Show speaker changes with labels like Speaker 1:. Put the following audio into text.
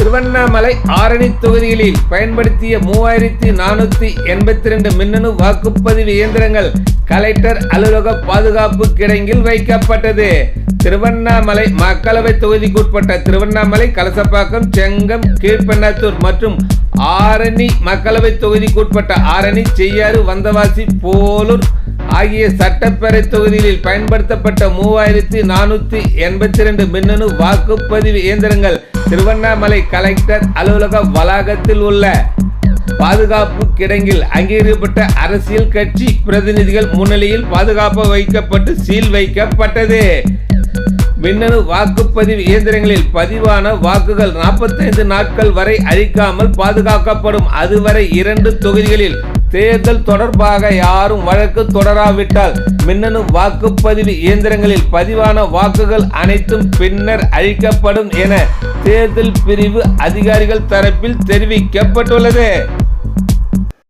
Speaker 1: திருவண்ணாமலை ஆரணி தொகுதிகளில் பயன்படுத்திய மூவாயிரத்தி நானூத்தி எண்பத்தி ரெண்டு மின்னணு வாக்குப்பதிவு இயந்திரங்கள் கலெக்டர் அலுவலக பாதுகாப்பு கிடங்கில் வைக்கப்பட்டது. திருவண்ணாமலை மக்களவை தொகுதிக்குட்பட்ட திருவண்ணாமலை கலசப்பாக்கம் செங்கம் கீழ்பெண்ணாத்தூர் மற்றும் ஆரணி மக்களவை தொகுதிக்குட்பட்ட ஆரணி செய்யாறு வந்தவாசி போலூர் ஆகிய சட்டப்பேரவை தொகுதிகளில் பயன்படுத்தப்பட்ட மூவாயிரத்தி நானூத்தி எண்பத்தி ரெண்டு மின்னணு வாக்குப்பதிவு இயந்திரங்கள் திருவண்ணாமலை கலெக்டர் அலுவலக வளாகத்தில் உள்ள பாதுகாப்பு கிடங்கில் அங்கீகரிக்கப்பட்ட அரசியல் கட்சி பிரதிநிதிகள் முன்னிலையில் பாதுகாப்பு வைக்கப்பட்டு சீல் வைக்கப்பட்டது. மின்னணு வாக்குப்பதிவு இயந்திரங்களில் பதிவான வாக்குகள் 45 நாட்கள் வரை அழிக்காமல் பாதுகாக்கப்படும். அதுவரை இரண்டு தொகுதிகளில் தேர்தல் தொடர்பாக யாரும் வழக்கு தொடராவிட்டால் மின்னணு வாக்குப்பதிவு இயந்திரங்களில் பதிவான வாக்குகள் அனைத்தும் பின்னர் அழிக்கப்படும் என தேர்தல் பிரிவு அதிகாரிகள் தரப்பில் தெரிவிக்கப்பட்டுள்ளது.